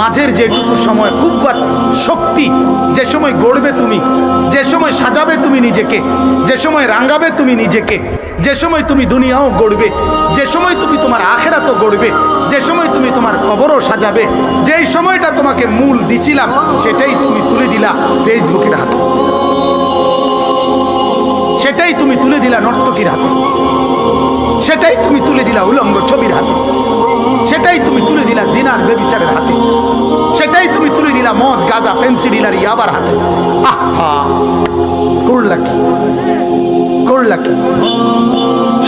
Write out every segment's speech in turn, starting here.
মাঝের যেটুকু সময় কুব্বাত শক্তি, যে সময় গড়বে তুমি, যে সময় সাজাবে তুমি নিজেকে, যে সময় রাঙাবে তুমি নিজেকে, যে সময় তুমি দুনিয়াও গড়বে, যে সময় তুমি তোমার আখেরাতও গড়বে, যে সময় তুমি তোমার কবরও সাজাবে, যেই সময়টা তোমাকে মূল দিছিলাম, সেটাই তুমি তুলে দিলা ফেসবুকের হাতে। সেটাই তুমি তুলে দিলা নর্তকীর হাতে। সেটাই তুমি তুলে দিলা উলঙ্গ ছবির হাতে। জিনার বেবিচারের হাতে। সেটাই তুমি তুলে দিলা মদ, গাজা, ফেন্সি ডিলার, ইয়াবার হাতে। করলা কি?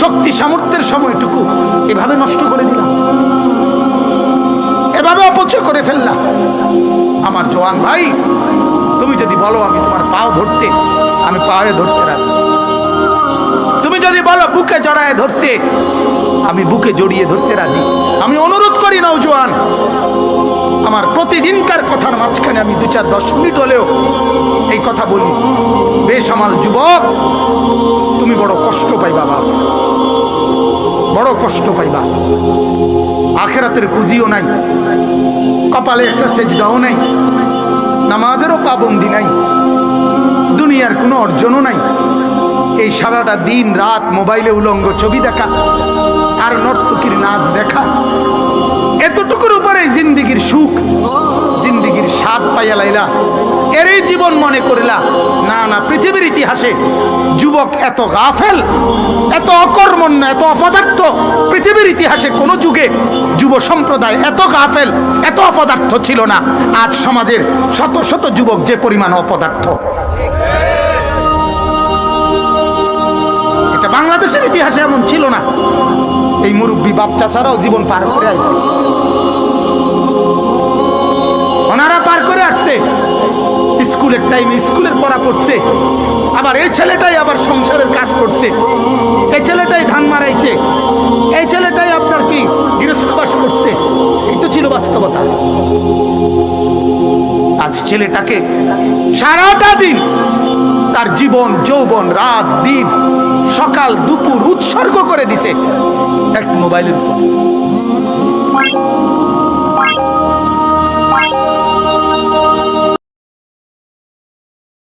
শক্তি সামর্থ্যের সময়টুকু এভাবে নষ্ট করে দিলাম। এভাবে অপচয় করে ফেললাম। আমার জওয়ান ভাই, তুমি যদি বলো আমি তোমার পাও ধরতে, আমি পায়ে ধরতে রাজি। তুমি যদি বলো বুকে জড়ায় ধরতে আমি বুকে জড়িয়ে ধরতে রাজি। আমি অনুরোধ করি নৌজোয়ান আমার প্রতিদিনকার কথার মাঝখানে আমি দু চার দশ মিনিট হলেও এই কথা বলি। বেসামাল যুবক, তুমি বড় কষ্ট পাইবা, বাপ। বড় কষ্ট পাইবা। আখেরাতের পুঁজিও নাই। কপালে একটা সেজদাও নাই। নামাজেরও পাবন্দি নাই। দুনিয়ার কোনো অর্জনও নাই। এই সারাটা দিন রাত মোবাইলে উলঙ্গ ছবি দেখা, আর নর্তকীর নাচ দেখা। এতটুকুর উপরে জিন্দিগির সুখ, জিন্দিগির স্বাদ পাইয়া লাইলা। এরই জীবন মনে করিলা, না না, পৃথিবীর ইতিহাসে যুবক এত গাফেল, এত অকর্মণ্য, এত অপদার্থ। পৃথিবীর ইতিহাসে কোনো যুগে যুব সম্প্রদায় এত গাফেল, এত অপদার্থ ছিল না। আজ সমাজের শত শত যুবক যে পরিমাণ অপদার্থ। বাংলাদেশের ইতিহাসে এমন ছিল না। এই মুরব্বী বাচ্চা ছাড়াও জীবন পার করে আসছে। ওনারা পার করে আসছে। স্কুলের টাইমে স্কুলের পড়া পড়ছে। আবার এই ছেলেটাই আবার সংসারের কাজ করছে। এই ছেলেটাই ধান মারাইছে। এই ছেলেটাই আপনার কি গৃহস্থবাস করছে? এই তো ছিল বাস্তবতা। আজ ছেলেটাকে সারাটা দিন তার জীবন যৌবন রাত দিন সকাল দুপুর উৎসর্গ করে দিছে। এক মোবাইলের উপর।